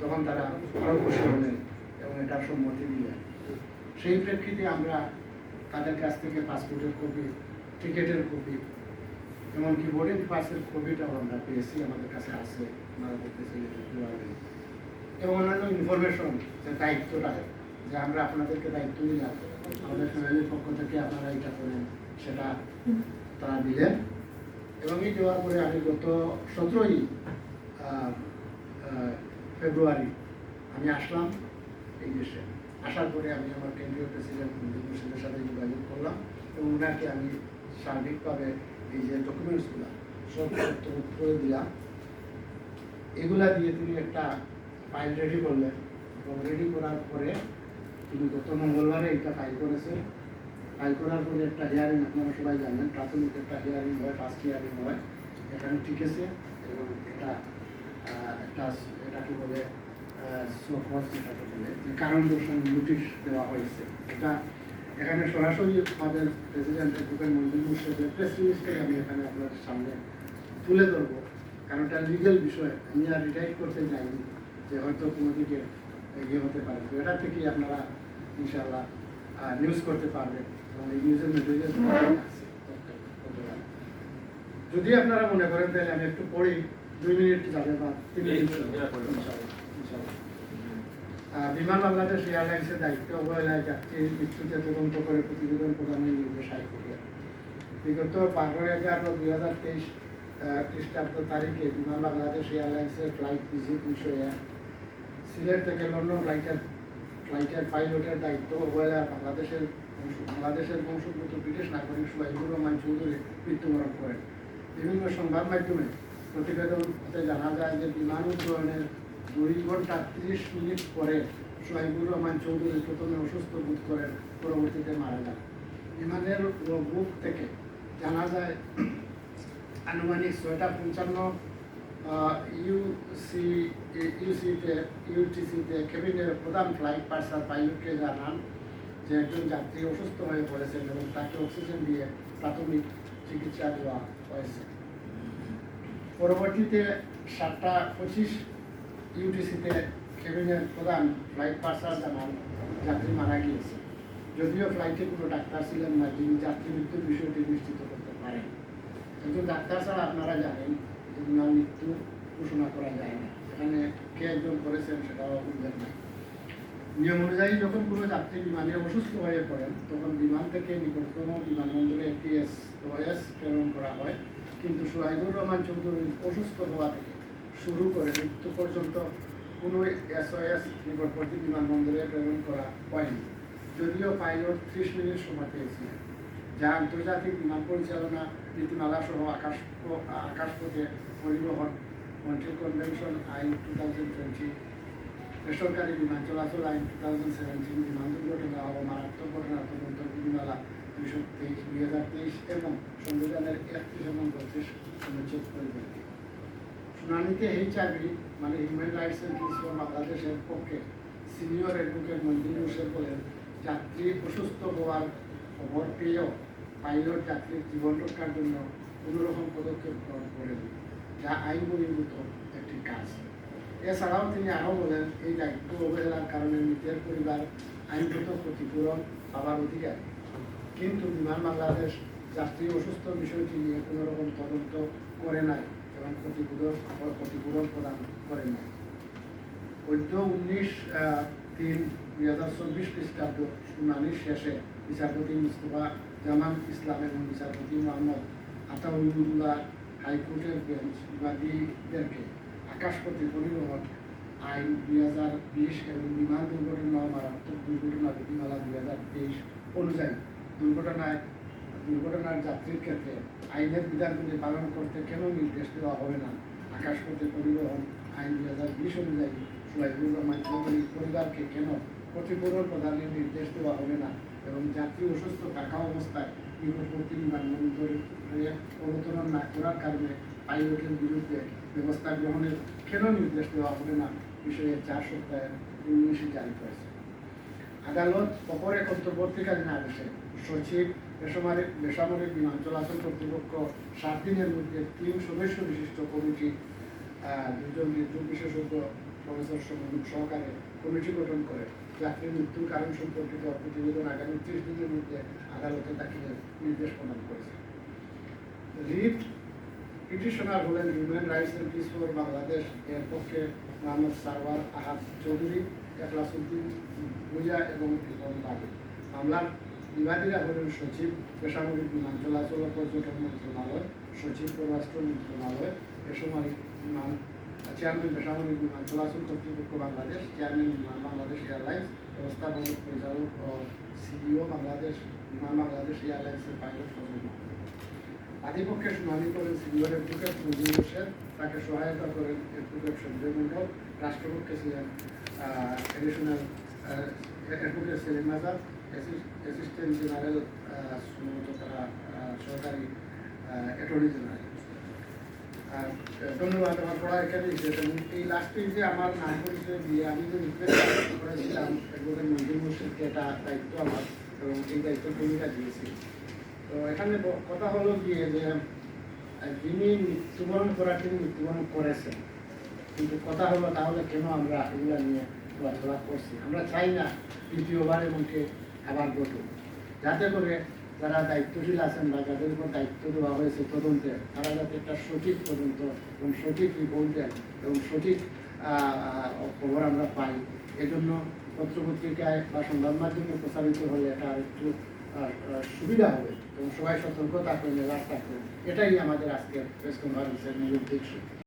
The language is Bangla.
তখন তারা আরও খুশি হলেন এবং এটার সম্মতি দিলেন। সেই প্রেক্ষিতে আমরা তাদের কাছ থেকে পাসপোর্টের কপি, টিকিটের কপি, এমনকি বোর্ডিং পাসের কপিটাও আমরা পেয়েছি, আমাদের কাছে আছে এবং অন্যান্য ইনফরমেশন যে দায়িত্বটা, যে আমরা আপনাদেরকে দায়িত্ব দিলাম, আমাদের ফ্যামিলির পক্ষ থেকে আপনারা এটা করেন, সেটা তারা দিলেন। এবং এই দেওয়ার পরে আমি গত সতেরোই ফেব্রুয়ারি, আমি আসলাম এই দেশে। আসার পরে আমি আমার কেন্দ্রীয় প্রেসিডেন্ট মুর্শিদের সাথে যোগাযোগ করলাম এবং ওনাকে আমি সার্বিকভাবে এই যে ডকুমেন্টসগুলো, সব করে দিলাম। এগুলা দিয়ে তিনি একটা ফাইল রেডি করলেন এবং রেডি করার পরে তিনি গত মঙ্গলবারে এটা ফাইল করেছেন। ফাইল করার পরে একটা হিয়ারিং আপনারা সবাই জানেন, প্রাথমিক একটা হিয়ারিং হয় ফার্স্ট হিয়ারিং হয়। এখানে ঠিক আছে এবং এটা একটা এটাকে বলে সোফস যেটাকে বলে, যে কারণ দর্শন নোটিশ দেওয়া হয়েছে। এটা এখানে সরাসরি আমাদের প্রেসিডেন্ট অ্যাডভোকেট মঞ্জুর মুর্শিদের প্রেস রিলিজটাই আমি এখানে আপনাদের সামনে তুলে ধরবো। কারণ এটা লিগেল বিষয়, আমি আর রিটাইট করতে চাইনি যে হয়তো কোনো দিকে ইয়ে হতে পারে। তো এটা থেকেই আপনারা ইনশাআল্লাহ নিউজ করতে পারবেন। এবং এই নিউজের মেটেরিয়াল যদি আপনারা মনে করেন, তাহলে আমি একটু পড়ি। দুই মিনিট যাবে বা তিন মিনিট বিমান বাংলাদেশ এয়ারলাইন্সের দায়িত্ব অবহেলায় যাত্রীর মৃত্যুতে তদন্ত করে প্রতিবেদন প্রদানের নির্দেশ হাইকোর্টের। বিগত বারোই এগারো দুই হাজার তেইশ খ্রিস্টাব্দ তারিখে বিমান বাংলাদেশ এয়ারলাইন্সের ফ্লাইট ভিজিট বিষয়ে সিলেট থেকে লন্ডন ফ্লাইটের ফ্লাইটের পাইলটের দায়িত্ব অবহেলা বাংলাদেশের বাংলাদেশের বংশোদ্ভূত ব্রিটিশ নাগরিক সুবাইবুর রহমান চৌধুরী মৃত্যুবরণ করেন। বিভিন্ন সংবাদ মাধ্যমে প্রতিবেদন হতে জানা যায় যে বিমান উদ্যয়নের দুই ঘণ্টা তিরিশ মিনিট পরে সোহাইবুর রহমান চৌধুরী প্রথমে অসুস্থ বোধ করেন, পরবর্তীতে মারা যান। বিমানের বুক থেকে জানা যায়, আনুমানিক ছয়টা পঞ্চান্ন ইউসি ইউসিতে ইউটিসিতে কেবিনের প্রধান ফ্লাইট পার্সার পাইলটকে জানান যে একজন যাত্রী অসুস্থ হয়ে পড়েছেন এবং তাকে অক্সিজেন দিয়ে প্রাথমিক চিকিৎসা দেওয়া হয়েছে। পরবর্তীতে সাতটা পঁচিশ ইউটিসিতে কেবিনের প্রধান ফ্লাইট পার্সার জানান, যাত্রী মারা গিয়েছে। যদিও ফ্লাইটে কোনো ডাক্তার ছিলেন না, যিনি যাত্রী মৃত্যুর বিষয়টি নিশ্চিত করতে পারেন। কিন্তু ডাক্তার ছাড়া আপনারা জানেন যে বিমান মৃত্যু ঘোষণা করা যায় না। এখানে কে একজন করেছেন সেটাও উল্লেখ নাই নিয়ম অনুযায়ী যখন কোনো যাত্রী বিমানে অসুস্থ হয়ে পড়েন, তখন বিমান থেকে নিকটতম বিমানবন্দরে একটি এস ওএস প্রেরণ করা হয়। কিন্তু সোহাইবুর রহমান চৌধুরীর অসুস্থ হওয়া থেকে শুরু করে মৃত্যু পর্যন্ত কোনো এসওএস নিকটবর্তী বিমানবন্দরে প্রেরণ করা হয়নি। যদিও পাইলট ত্রিশ মিনিট সময় পেয়েছিলেন। যা আন্তর্জাতিক বিমান পরিচালনা নীতিমালা সহ আকাশ আকাশপথে পরিবহন মন্ট্রি কনভেনশন আইন টু থাউজেন্ড টোয়েন্টি, বেসরকারি বিমান চলাচল আইন টু থাউজেন্ড সেভেন্টিন, বিমান দুর্ঘটনা ও মারাত্মক ঘটনা তদন্ত বিধিমালা দুইশো তেইশ দুই মানে হিউম্যান রাইটস প্রিন্সিপাল বাংলাদেশের পক্ষে সিনিয়র অ্যাডভোকেট মঞ্জুর হোসেন বলেন, যাত্রী অসুস্থ হওয়ার খবর পেয়েও পাইলট যাত্রীর জীবন রক্ষার জন্য কোনো রকম পদক্ষেপ গ্রহণ করেন, যা আইন একটি কাজ। এছাড়াও তিনি আরও বলেন, এই দায়িত্ব অবহেলার কারণে মৃতের পরিবার আইনগত ক্ষতিপূরণ পাওয়ার অধিকার। কিন্তু বিমান বাংলাদেশ যাত্রী অসুস্থ বিষয়টি নিয়ে কোনো রকম তদন্ত করে নাই এবং ক্ষতিপূরণ ক্ষতিপূরণ প্রদান করে নাই। চোদ্দ উনিশ তিন দুই হাজার চব্বিশ খ্রিস্টাব্দ শুনানি শেষে বিচারপতি মুস্তফা জামান ইসলাম এবং বিচারপতি মোহাম্মদ আতাউল্লাহ হাইকোর্টের বেঞ্চ বিবাদীদেরকে আকাশপথে পরিবহন আইন দুই হাজার বিশ এবং বিমান দুর্ঘটনা মারাত্মক দুর্ঘটনা বিধিমালা দুই হাজার তেইশ অনুযায়ী দুর্ঘটনায় দুর্ঘটনার যাত্রীর ক্ষেত্রে আইনের বিধানগুলি পালন করতে কেন নির্দেশ দেওয়া হবে না? আকাশপথে পরিবহন আইন দুই হাজার বিশ অনুযায়ী সুলাইবুর রহমান পরিবারকে কেন ক্ষতিপূরণ প্রদানের নির্দেশ দেওয়া হবে না? এবং যাত্রী অসুস্থ থাকা অবস্থায় নিকটবর্তী বিমানবন্দরে অবতরণ না করার কারণে পাইলটের বিরুদ্ধে ব্যবস্থা গ্রহণের কেন নির্দেশ দেওয়া হবে না? বিষয়ে চার সপ্তাহের উনিশে জারি করেছে। আদালত অপরে অন্তর্বর্তীকালীন আদেশে সচিব বেসামরিক বেসামরিক বিমান চলাচল কর্তৃপক্ষ সাত দিনের মধ্যে তিন সদস্য বিশিষ্ট কমিটি দুজন দুর্যোগ বিশেষজ্ঞ, প্রফেসর সহ- সহকারে কমিটি গঠন করে। যাত্রীর মৃত্যুর কারণ সম্পর্কিত প্রতিবেদন আগামী ত্রিশ দিনের মধ্যে আদালতে দাখিলের নির্দেশ প্রদান করেছে। লিড পিটিশনার হলেন human rights and peace for Bangladesh এর পক্ষে মোহাম্মদ সারওয়ার আহাদ চৌধুরী একলাসুদ্দিন ভুইয়া এবং ইবন বাগি মামলার বিবাদীরা হলেন সচিব, বেসামরিক বিমান চলাচল পর্যটন মন্ত্রণালয়, সচিব পররাষ্ট্র মন্ত্রণালয়, বেসামরিক বিমান, চেয়ারম্যান বেসামরিক বিমান, চলাচল কর্তৃপক্ষ বাংলাদেশ, চেয়ারম্যান বিমান বাংলাদেশ এয়ারলাইন্স, ব্যবস্থাপক, পরিচালক ও সিইও বাংলাদেশ, বিমান বাংলাদেশ এয়ারলাইন্সের পাইলট আদিপক্ষে শুনানি করেন সিনিয়র অ্যাডভোকেট নজির হোসেন। তাকে সহায়তা করেন অ্যাডভোকেট সঞ্জয় মণ্ডল। রাষ্ট্রপক্ষে ছিলেন additional advocate Selim Azad. Assistant general Sumanta তারা সরকারি অ্যাটর্নি জেনারেল ধন্যবাদ আমার পড়া এখানে এই লাস্ট পেজে আমার নাম পরিচয় দিয়ে আমি যে রিকোয়েস্ট করেছিলাম অ্যাডভোকেট মঞ্জুর মুর্শিদকে এটা দায়িত্ব আমার এবং এই দায়িত্ব ভূমিকা দিয়েছি। তো এখানে কথা হলো গিয়ে যে যিনি মৃত্যুবরণ করার তিনি মৃত্যুবরণ করেছেন। কিন্তু কথা হলো তাহলে কেন আমরা এগুলা নিয়ে চলাচলা করছি আমরা চাই না দ্বিতীয়বার এমনকি আবার ঘটুক। যাতে করে যারা দায়িত্বশীল আছেন বা যাদের উপর দায়িত্ব দেওয়া হয়েছে তদন্তে, তারা যাতে একটা সঠিক তদন্ত এবং সঠিক রিপোর্ট দেন এবং সঠিক খবর আমরা পাই। এজন্য পত্রপত্রিকায় বা সংবাদ মাধ্যমে প্রচারিত হলে এটা একটু সুবিধা হবে। এবং সবাই সতর্ক থাকবেন রাস্তা এটাই আমাদের আজকের প্রেস কনফারেন্সের মূল উদ্দেশ্য।